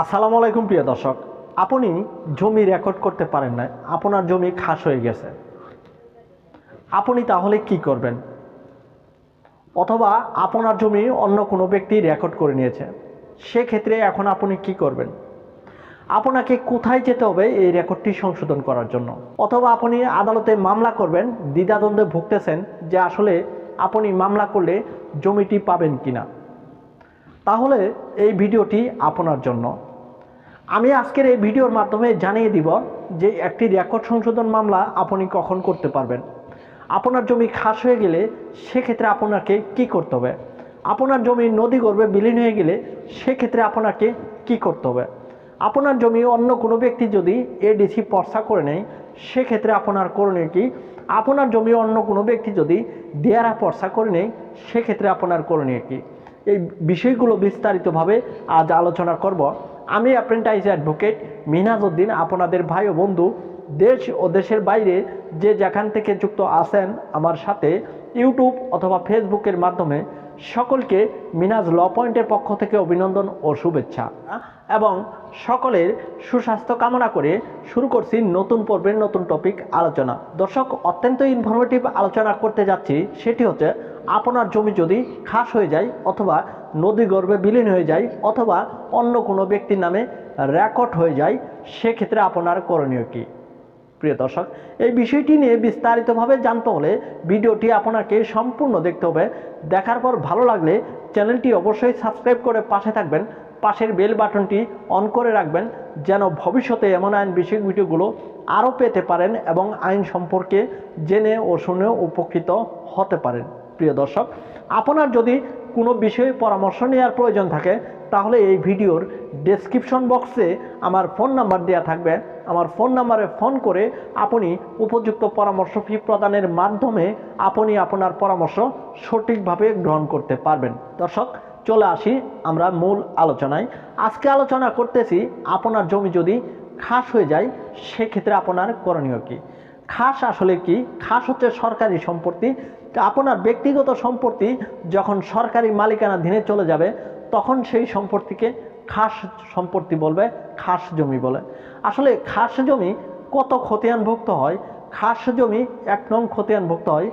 আসসালামু আলাইকুম প্রিয় দর্শক, আপনি জমি রেকর্ড করতে পারেন না আপনার জমি খাস হয়ে গেছে। আপনি তাহলে কি করবেন? অথবা আপনার জমি অন্য কোনো ব্যক্তি রেকর্ড করে নিয়েছে, সেক্ষেত্রে এখন আপনি কি করবেন? আপনাকে কোথায় যেতে হবে এই রেকর্ডটি সংশোধন করার জন্য? অথবা আপনি আদালতে মামলা করবেন, দ্বিধাদ্বন্দ্বে ভুগতেছেন যে আসলে আপনি মামলা করলে জমিটি পাবেন কিনা। তাহলে এই ভিডিওটি আপনার জন্য। আমি আজকের এই ভিডিওর মাধ্যমে জানিয়ে দিব যে একটি রেকর্ড সংশোধন মামলা আপনি কখন করতে পারবেন। আপনার জমি খাস হয়ে গেলে সেক্ষেত্রে আপনাকে কি করতে হবে? আপনার জমি নদী গর্বে বিলীন হয়ে গেলে সেক্ষেত্রে আপনাকে কি করতে হবে? আপনার জমি অন্য কোনো ব্যক্তি যদি এডিসি পর্সা করে নেয়, সেক্ষেত্রে আপনার করণীয় কি? আপনার জমি অন্য কোনো ব্যক্তি যদি দেয়ারা পর্সা করে নেয়, সেক্ষেত্রে আপনার করণীয় কি? এই বিষয়গুলো বিস্তারিতভাবে আজ আলোচনা করব। আমি অ্যাপ্রেন্টাইজ অ্যাডভোকেট মিনাজউদ্দিন, আপনাদের ভাই ও বন্ধু, দেশ ও দেশের বাইরে যে যেখান থেকে যুক্ত আছেন আমার সাথে, ইউটিউব অথবা ফেসবুকের মাধ্যমে, সকলকে মিনাজ ল পয়েন্টের পক্ষ থেকে অভিনন্দন ও শুভেচ্ছা। এবং সকলের সুস্বাস্থ্য কামনা করে শুরু করছি নতুন পর্বের নতুন টপিক আলোচনা। দর্শক, অত্যন্ত ইনফরমেটিভ আলোচনা করতে যাচ্ছি, সেটি হচ্ছে, আপনার জমি যদি খাস হয়ে যায় অথবা নদী গর্ভে বিলীন হয়ে যায় অথবা অন্য কোনো ব্যক্তির নামে রেকর্ড হয়ে যায়, সেক্ষেত্রে আপনার করণীয় কী? প্রিয় দর্শক, এই বিষয়টি নিয়ে বিস্তারিতভাবে জানতে হলে ভিডিওটি আপনাকে সম্পূর্ণ দেখতে হবে। দেখার পর ভালো লাগলে চ্যানেলটি অবশ্যই সাবস্ক্রাইব করে পাশে থাকবেন। পাশের বেল বাটনটি অন করে রাখবেন যেন ভবিষ্যতে এমন আইন বিষয়ক ভিডিওগুলো আরও পেতে পারেন এবং আইন সম্পর্কে জেনে ও শুনে উপকৃত হতে পারেন। প্রিয় দর্শক, আপনার যদি কোনো বিষয়ে পরামর্শ নেওয়ার প্রয়োজন থাকে, তাহলে এই ভিডিওর ডেসক্রিপশন বক্সে আমার ফোন নাম্বার দেওয়া থাকবে। আমার ফোন নাম্বারে ফোন করে আপনি উপযুক্ত পরামর্শ ফি প্রদানের মাধ্যমে আপনি আপনার পরামর্শ সঠিকভাবে গ্রহণ করতে পারবেন। দর্শক, চলে আসি আমরা মূল আলোচনায়। আজকে আলোচনা করতেছি, আপনার জমি যদি খাস হয়ে যায়, সেক্ষেত্রে আপনার করণীয় কী? খাস আসলে কি? খাস হচ্ছে সরকারি সম্পত্তি। আপনার ব্যক্তিগত সম্পত্তি যখন সরকারি মালিকানাধীনে চলে যাবে, তখন সেই সম্পত্তিকে খাস সম্পত্তি বলবে, খাস জমি বলে। আসলে খাস জমি কত খতিয়ানভুক্ত হয়? খাস জমি এক নং খতিয়ানভুক্ত হয়।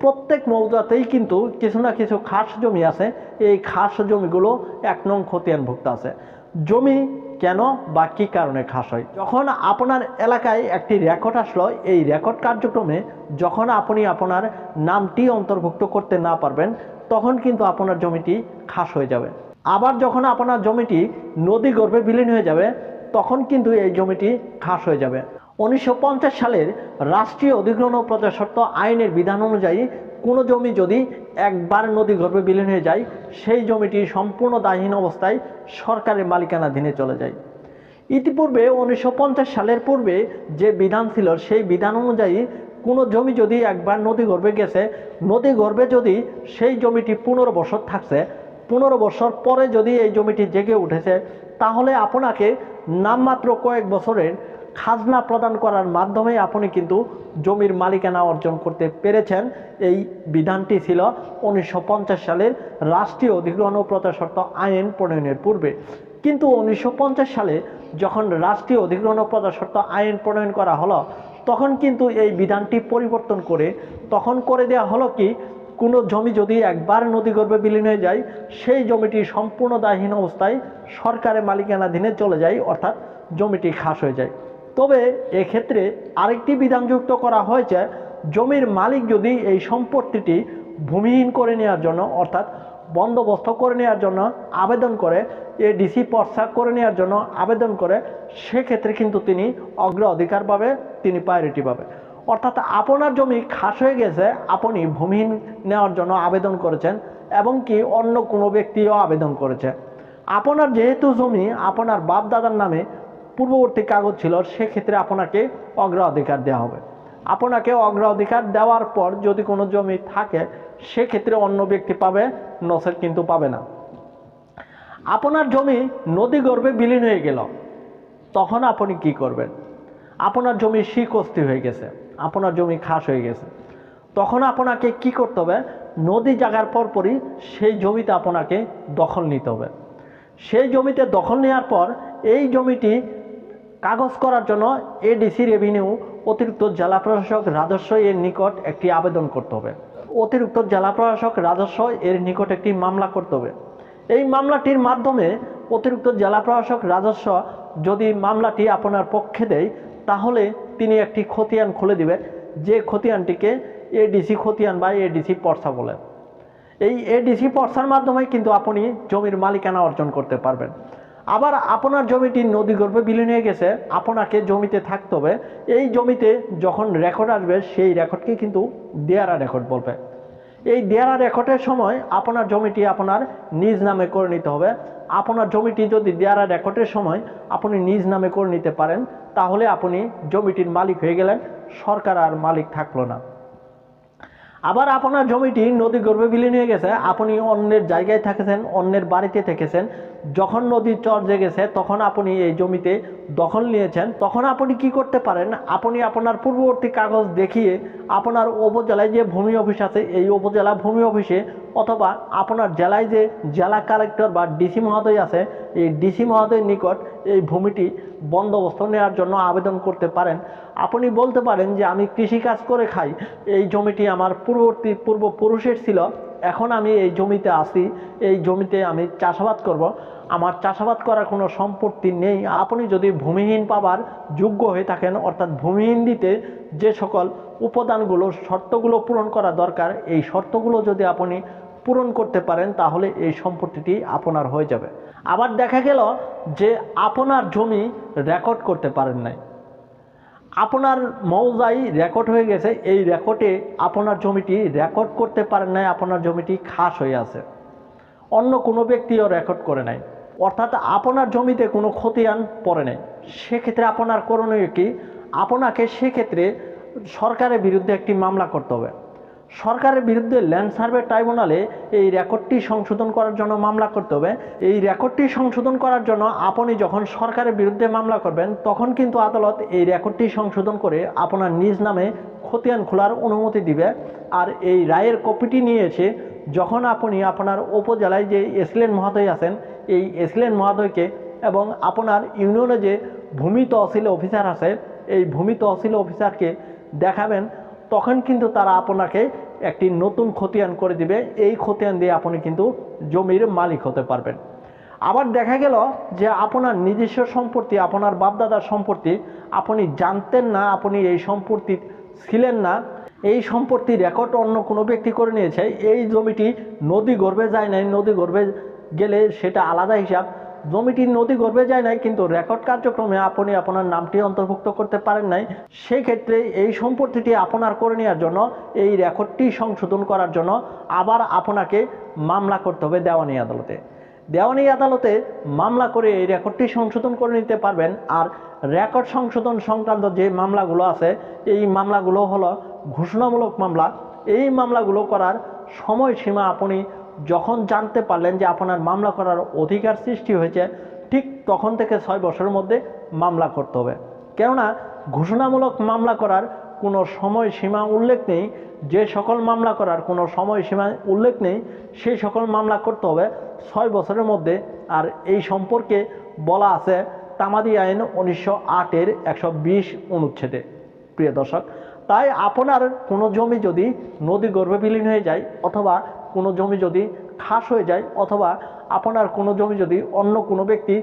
প্রত্যেক মৌজাতেই কিন্তু কিছু না কিছু খাস জমি আছে। এই খাস জমিগুলো এক নং খতিয়ানভুক্ত আছে। জমি কেন বা কী কারণে খাস হয়? যখন আপনার এলাকায় একটি রেকর্ড আসলো, এই রেকর্ড কার্যক্রমে যখন আপনি আপনার নামটি অন্তর্ভুক্ত করতে না পারবেন, তখন কিন্তু আপনার জমিটি খাস হয়ে যাবে। আবার যখন আপনার জমিটি নদী গর্ভে বিলীন হয়ে যাবে, তখন কিন্তু এই জমিটি খাস হয়ে যাবে। উনিশশো পঞ্চাশ সালের রাষ্ট্রীয় অধিগ্রহণ ও প্রজাস্বত্ব আইনের বিধান অনুযায়ী কোনো জমি যদি একবার নদী গর্ভে বিলীন হয়ে যায়, সেই জমিটি সম্পূর্ণ দায়হীন অবস্থায় সরকারের মালিকানাধীনে চলে যায়। ইতিপূর্বে উনিশশো পঞ্চাশ সালের পূর্বে যে বিধান ছিল, সেই বিধান অনুযায়ী কোনো জমি যদি একবার নদী গর্ভে গেছে, নদী গর্ভে যদি সেই জমিটি পনেরো বছর থাকছে পনেরো বছর পরে যদি এই জমিটি জেগে উঠেছে, তাহলে আপনাকে নামমাত্র কয়েক বছরের খাজনা প্রদান করার মাধ্যমে আপনি কিন্তু জমির মালিকানা অর্জন করতে পেরেছেন। এই বিধানটি ছিল উনিশশো পঞ্চাশ সালের রাষ্ট্রীয় অধিগ্রহণ ও প্রজাস্বত্ব আইন প্রণয়নের পূর্বে। কিন্তু উনিশশো পঞ্চাশ সালে যখন রাষ্ট্রীয় অধিগ্রহণ ও প্রজাস্বত্ব আইন প্রণয়ন করা হলো, তখন কিন্তু এই বিধানটি পরিবর্তন করে, তখন করে দেওয়া হলো কি, কোনো জমি যদি একবার নদী নদীগর্ভে বিলীন হয়ে যায়, সেই জমিটি সম্পূর্ণ দায়হীন অবস্থায় সরকারের মালিকানাধীনে চলে যায়, অর্থাৎ জমিটি খাস হয়ে যায়। তবে এক্ষেত্রে আরেকটি বিধান যুক্ত করা হয়েছে, জমির মালিক যদি এই সম্পত্তিটি ভূমিহীন করে নেওয়ার জন্য, অর্থাৎ বন্দোবস্ত করে নেওয়ার জন্য আবেদন করে, এ ডিসি পর্সা করে নেওয়ার জন্য আবেদন করে, সেক্ষেত্রে কিন্তু তিনি অগ্রাধিকার পাবে, তিনি প্রায়োরিটি পাবে। অর্থাৎ আপনার জমি খাস হয়ে গেছে, আপনি ভূমিহীন নেওয়ার জন্য আবেদন করেছেন এবং কি অন্য কোনো ব্যক্তিও আবেদন করেছে। আপনার যেহেতু জমি, আপনার বাপ দাদার নামে পূর্ববর্তী কাগজ ছিল, সেক্ষেত্রে আপনাকে অগ্রাধিকার দেওয়া হবে। আপনাকে অগ্রাধিকার দেওয়ার পর যদি কোনো জমি থাকে, সেক্ষেত্রে অন্য ব্যক্তি পাবে, নসের কিন্তু পাবে না। আপনার জমি নদী গর্ভে বিলীন হয়ে গেল, তখন আপনি কি করবেন? আপনার জমি শিকস্তি হয়ে গেছে, আপনার জমি খাস হয়ে গেছে। তখন আপনাকে কি করতে হবে? নদী জাগার পরপরই সেই জমিতে আপনাকে দখল নিতে হবে। সেই জমিতে দখল নেওয়ার পর, এই জমিটি কাগজ করার জন্য এডিসি রেভিনিউ অতিরিক্ত জেলা প্রশাসক রাজস্ব এর নিকট একটি আবেদন করতে হবে। অতিরিক্ত জেলা প্রশাসক রাজস্ব এর নিকট একটি মামলা করতে হবে। এই মামলাটির মাধ্যমে অতিরিক্ত জেলা প্রশাসক রাজস্ব যদি মামলাটি আপনার পক্ষে দেয়, তাহলে তিনি একটি খতিয়ান খুলে দিবেন যে খতিয়ানটিকে এডিসি খতিয়ান বা এডিসি পর্সা বলে। এই এডিসি পর্সার মাধ্যমে কিন্তু আপনি জমির মালিকানা অর্জন করতে পারবেন। আবার আপনার জমিটি নদী গর্ভে বিলীন হয়ে গেছে, আপনাকে জমিতে থাকতে হবে। এই জমিতে যখন রেকর্ড আসবে, সেই রেকর্ডকে কিন্তু দেয়ারা রেকর্ড বলবে। এই দেয়ারা রেকর্ডের সময় আপনার জমিটি আপনার নিজ নামে করে নিতে হবে। আপনার জমিটি যদি দেয়ারা রেকর্ডের সময় আপনি নিজ নামে করে নিতে পারেন, তাহলে আপনি জমিটির মালিক হয়ে গেলেন। সরকার আর মালিক থাকল না। আবার আপনার জমিটি নদী গর্ভে বিলীন হয়ে গেছে, আপনি অন্যের জায়গায় থেকেছেন, অন্যের বাড়িতে থেকেছেন, যখন নদীর চর জেগেছে, তখন আপনি এই জমিতে দখল নিয়েছেন, তখন আপনি কি করতে পারেন? আপনি আপনার পূর্ববর্তী কাগজ দেখিয়ে আপনার উপজেলায় যে ভূমি অফিস আছে, এই উপজেলা ভূমি অফিসে অথবা আপনার জেলায় যে জেলা কালেক্টর বা ডিসি মহোদয় আছে, এই ডিসি মহোদয়ের নিকট এই ভূমিটি বন্দোবস্ত নেওয়ার জন্য আবেদন করতে পারেন। আপনি বলতে পারেন যে, আমি কৃষিকাজ করে খাই, এই জমিটি আমার পূর্ববর্তী পূর্বপুরুষের ছিল, এখন আমি এই জমিতে আসি এই জমিতে আমি চাষাবাদ করব। আমার চাষাবাদ করার কোনো সম্পত্তি নেই। আপনি যদি ভূমিহীন পাবার যোগ্য হয়ে থাকেন, অর্থাৎ ভূমিহীন দিতে যে সকল উপাদানগুলো, শর্তগুলো পূরণ করা দরকার, এই শর্তগুলো যদি আপনি পূরণ করতে পারেন, তাহলে এই সম্পত্তিটি আপনার হয়ে যাবে। আবার দেখা গেল যে আপনার জমি রেকর্ড করতে পারেন নাই। আপনার মৌজাই রেকর্ড হয়ে গেছে, এই রেকর্ডে আপনার জমিটি রেকর্ড করতে পারেন নাই, আপনার জমিটি খাস হয়ে আছে। অন্য কোনো ব্যক্তিও রেকর্ড করে নাই। অর্থাৎ আপনার জমিতে কোনো খতিয়ান পড়ে নেই। সেক্ষেত্রে আপনার করণীয় কি? আপনাকে সেক্ষেত্রে সরকারের বিরুদ্ধে একটি মামলা করতে হবে। সরকারের বিরুদ্ধে ল্যান্ড সার্ভে ট্রাইব্যুনালে এই রেকর্ডটি সংশোধন করার জন্য মামলা করতে হবে। এই রেকর্ডটি সংশোধন করার জন্য আপনি যখন সরকারের বিরুদ্ধে মামলা করবেন, তখন কিন্তু আদালত এই রেকর্ডটি সংশোধন করে আপনার নিজ নামে খতিয়ান খোলার অনুমতি দিবে। আর এই রায়ের কপিটি নিয়ে এসে যখন আপনি আপনার উপজেলায় যে এসলেন মহোদয় আছেন এই এসলেন মহোদয়কে এবং আপনার ইউনিয়নে যে ভূমি তহসিল অফিসার আছে, এই ভূমি তহসিল অফিসারকে দেখাবেন, তখন কিন্তু তারা আপনাকে একটি নতুন খতিয়ান করে দিবে। এই খতিয়ান দিয়ে আপনি কিন্তু জমির মালিক হতে পারবেন। আবার দেখা গেল যে আপনার নিজস্ব সম্পত্তি, আপনার বাপদাদার সম্পত্তি আপনি জানতেন না, আপনি এই সম্পত্তি ছিলেন না। এই সম্পত্তি রেকর্ড অন্য কোনো ব্যক্তি করে নিয়েছে। এই জমিটি নদী গর্ভে যায় নাই, নদী গর্ভে গেলে সেটা আলাদা হিসাব। জমিটি নদী গর্ভে যায় নাই, কিন্তু রেকর্ড কার্যক্রমে আপনি আপনার নামটি অন্তর্ভুক্ত করতে পারেন নাই। সেই ক্ষেত্রে এই সম্পত্তিটি আপনার করে নেওয়ার জন্য, এই রেকর্ডটি সংশোধন করার জন্য আবার আপনাকে মামলা করতে হবে দেওয়ানি আদালতে। দেওয়ানি আদালতে মামলা করে এই রেকর্ডটি সংশোধন করে নিতে পারবেন। আর রেকর্ড সংশোধন সংক্রান্ত যে মামলাগুলো আছে, এই মামলাগুলো হলো ঘোষণামূলক মামলা। এই মামলাগুলো করার সময়সীমা আপনি যখন জানতে পারলেন যে আপনার মামলা করার অধিকার সৃষ্টি হয়েছে, ঠিক তখন থেকে ছয় বছরের মধ্যে মামলা করতে হবে। কেননা, ঘোষণামূলক মামলা করার কোনো সময়সীমা উল্লেখ নেই, যে সকল মামলা করার কোনো সময়সীমা উল্লেখ নেই, সেই সকল মামলা করতে হবে ছয় বছরের মধ্যে। আর এই সম্পর্কে বলা আছে, তামাদি আইন উনিশশো আটের একশো বিশ অনুচ্ছেদে। প্রিয় দর্শক, তাই আপনার কোনো জমি যদি নদী গর্ভে বিলীন হয়ে যায় অথবা কোনো জমি যদি খাস হয়ে যায় অথবা আপনার কোনো জমি যদি অন্য কোনো ব্যক্তি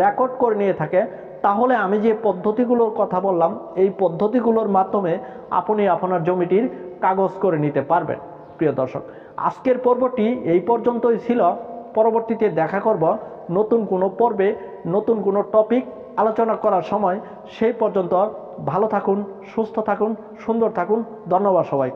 রেকর্ড করে নিয়ে থাকে, তাহলে আমি যে পদ্ধতিগুলোর কথা বললাম, এই পদ্ধতিগুলোর মাধ্যমে আপনি আপনার জমিটির কাগজ করে নিতে পারবেন, প্রিয় দর্শক। আজকের পর্বটি এই পর্যন্তই ছিল। পরবর্তীতে দেখা করব নতুন কোনো পর্বে, নতুন কোনো টপিক আলোচনা করার সময়। সেই পর্যন্ত ভালো থাকুন, সুস্থ থাকুন, সুন্দর থাকুন। ধন্যবাদ সবাই